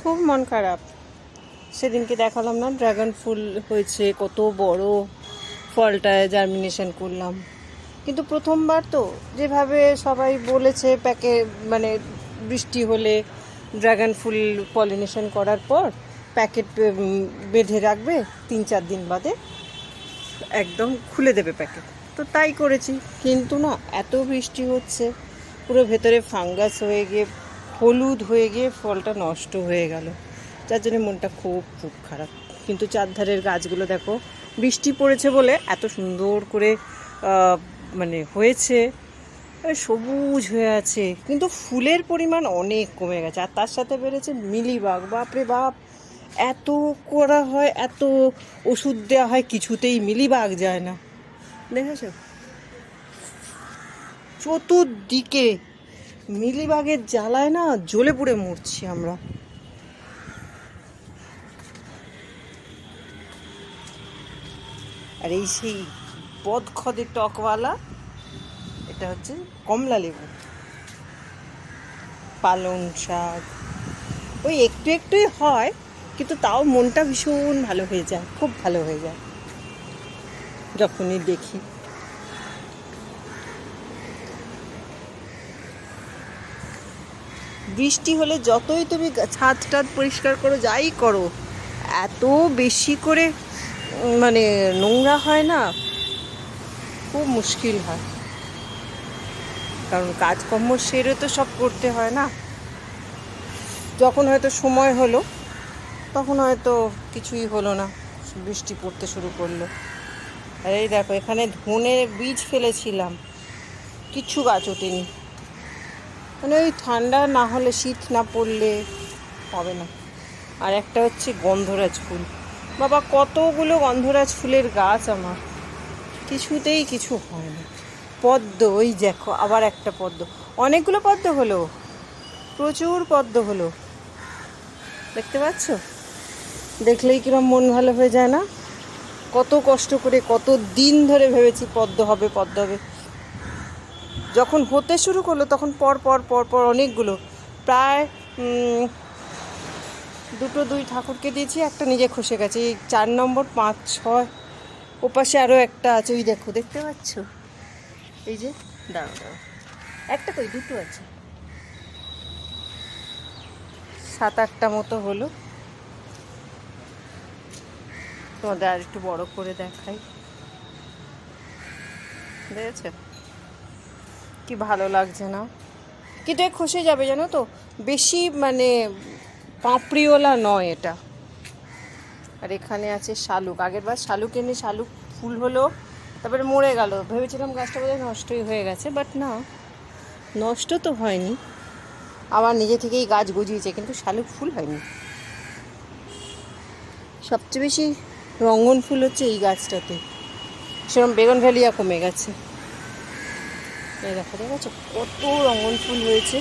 খুব মন খারাপ। সেদিনকে দেখালাম না ড্রাগন ফুল হয়েছে, কত বড় ফলটায় জার্মিনেশন করলাম। কিন্তু প্রথমবার তো, যেভাবে সবাই বলেছে প্যাকে মানে বৃষ্টি হলে ড্রাগন ফুল পলিনেশন করার পর প্যাকেট বেঁধে রাখবে তিন চার দিন বাদে। একদম খুলে দেবে প্যাকেট। তো তাই করেছি। কিন্তু না, এত বৃষ্টি হচ্ছে, পুরো ভেতরে ফাঙ্গাস হয়ে গিয়ে হলুদ হয়ে গিয়ে ফলটা নষ্ট হয়ে গেল। যার জন্য মনটা খুব খুব খারাপ। কিন্তু চারধারের গাছগুলো দেখো, বৃষ্টি পড়েছে বলে এত সুন্দর করে মানে হয়েছে। সবুজ হয়ে আছে। কিন্তু ফুলের পরিমাণ অনেক কমে গেছে। আর তার সাথে বেড়েছে মিলিবাগ। বাপরে বাপ! এত করা হয়, এত ওষুধ দেওয়া হয়, কিছুতেই মিলিবাগ যায় না। দেখেছ? চতুর্দিকে মিলিবাগের জ্বালায় না জ্বলে পুড়ে মরছি আমরা। আর এই সেই বদখদে টকওয়ালা, এটা হচ্ছে কমলা লেবু। পালং শাক। ওই একটু একটুই হয়, কিন্তু তাও মনটা ভীষণ ভালো হয়ে যায়, খুব ভালো হয়ে যায়। যখনই দেখি। বৃষ্টি হলে যতই তুমি ছাদ টাদ পরিষ্কার করো, যাই করো, এত বেশি করে মানে নোংরা হয় না? খুব মুশকিল হয়। কারণ কাজকর্ম সেরে তো সব করতে হয় না। যখন হয়তো সময় হলো, তখন হয়তো কিছুই হলো না, বৃষ্টি পড়তে শুরু করল। আর এই দেখো, এখানে ধনে বীজ ফেলেছিলাম। কিচ্ছু গাছ ওঠেনি। মানে ওই ঠান্ডা না হলে শীত না পড়লে হবে না। আর একটা হচ্ছে গন্ধরাজ ফুল। বাবা, কতগুলো গন্ধরাজ ফুলের গাছ আমার। কিছুতেই কিছু হয় না। পদ্ম, ওই দেখো, আবার একটা পদ্ম। অনেকগুলো পদ্ম হলো। প্রচুর পদ্ম হলো। দেখতে পাচ্ছ? দেখলেই কিরম মন ভালো হয়ে যায় না? কত কষ্ট করে, কত দিন ধরে ভেবেছি পদ্ম হবে পদ্ম হবে। যখন হতে শুরু করল, তখন পর পর পর পর অনেকগুলো। প্রায় দুটো, দুই ঠাকুরকে দিয়েছি, একটা নিজে খসে গেছে। এই চার নম্বর, পাঁচ, ছয়, ওপাশে আরও একটা আছে, ওই দেখো, দেখতে পাচ্ছ? এই যে, দাঁড়াও দাঁড়াও। একটা কই? দুটো আছে। সাত, আটটা মতো হলো। তোমাদের আর একটু বড় করে দেখাই। দেখেছ? কি ভালো লাগছে না? কিন্তু খসে যাবে জানো তো? বেশি মানে পাঁপড়িওয়ালা নয় এটা। আর এখানে আছে শালুক। আগের বার শালুক এনে শালুক ফুল হলো, তারপরে মরে গেল। ভেবেছিলাম গাছটা বোধহয় নষ্টই হয়ে গেছে বাট না, নষ্ট তো হয়নি। আবার নিজে থেকেই গাছ গজিয়েছে, কিন্তু শালুক ফুল হয়নি। সবচেয়ে বেশি রঙ্গন ফুল হচ্ছে এই গাছটাতে। সেরকম বেগুন ভ্যালিয়া কমে গেছে। এই দেখো কত রঙন ফুল হয়েছে।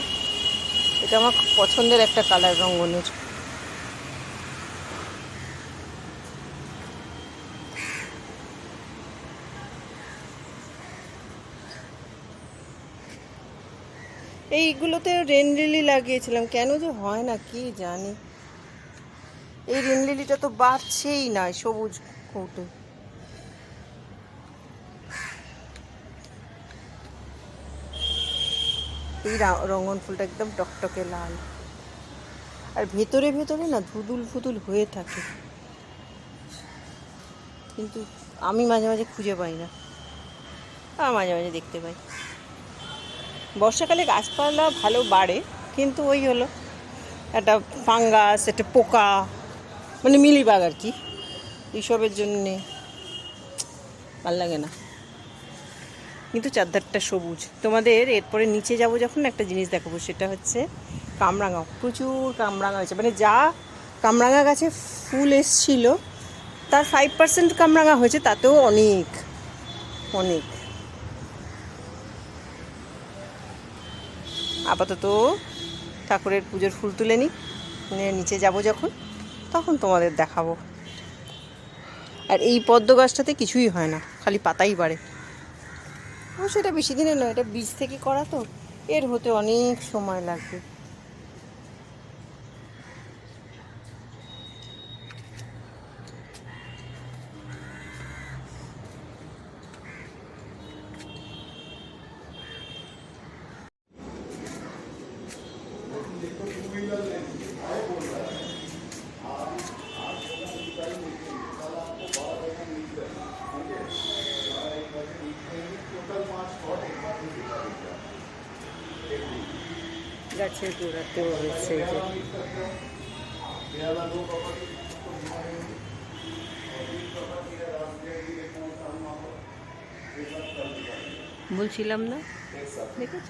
এটা আমার পছন্দের একটা কালার রঙনের। এইগুলোতে রেন লিলি লাগিয়েছিলাম। কেন যে হয় না, কি জানি। এই রেন লিলিটা তো বাড়ছেই না সবুজ কৌটো এই রঙন ফুলটা একদম টকটকে লাল। আর ভেতরে ভেতরে না ধুদুল ফুদুল হয়ে থাকে। কিন্তু আমি মাঝে মাঝে খুঁজে পাই না। আর মাঝে মাঝে দেখতে পাই। বর্ষাকালে গাছপালা ভালো বাড়ে, কিন্তু ওই হলো একটা ফাঙ্গাস, একটা পোকা মানে মিলিবাগ আর কি। এইসবের জন্যে ভালো লাগে না। কিন্তু চারধারটা সবুজ। তোমাদের এরপরে নিচে যাব যখন একটা জিনিস দেখাবো, সেটা হচ্ছে কামরাঙা। প্রচুর কামরাঙা হয়েছে। মানে যা কামরাঙা গাছে ফুল এসছিল, তার ফাইভ পার্সেন্ট কামরাঙা হয়েছে, তাতেও অনেক অনেক। আপাতত ঠাকুরের পুজোর ফুল তুলে নিই নিচে যাব যখন, তখন তোমাদের দেখাবো। আর এই পদ্ম গাছটাতে কিছুই হয় না, খালি পাতাই বাড়ে। অবশ্য সেটা বেশি দিনে নয়, এটা বীজ থেকে করা তো। এর হতে অনেক সময় লাগবে। গাছের গোড়াতেও হয়েছে বলছিলাম না? দেখেছ?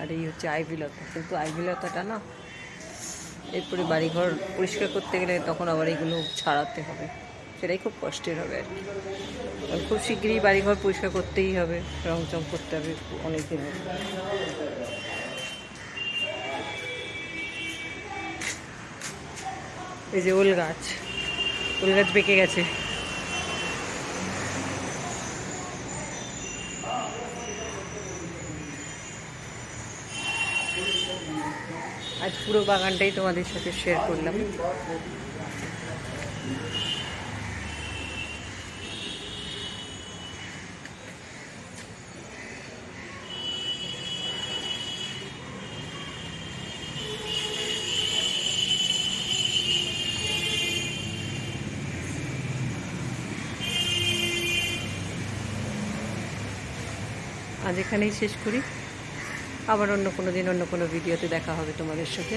আর এই হচ্ছে আইভিলতা কিন্তু আইভিলতাটা না, এরপরে বাড়িঘর পরিষ্কার করতে গেলে তখন আবার এগুলো ছাড়াতে হবে। সেটাই খুব কষ্টের হবে আর কি। খুব শিগগিরই বাড়িঘর পরিষ্কার করতেই হবে রং চং করতে হবে অনেক দিন এই যে ওল গাছ। ওল গাছ বেঁকে গেছে। আজ পুরো বাগানটাই তোমাদের সাথে শেয়ার করলাম। আজ এখানেই শেষ করি। আবার অন্য কোনো দিন, অন্য কোনো ভিডিওতে দেখা হবে তোমাদের সাথে।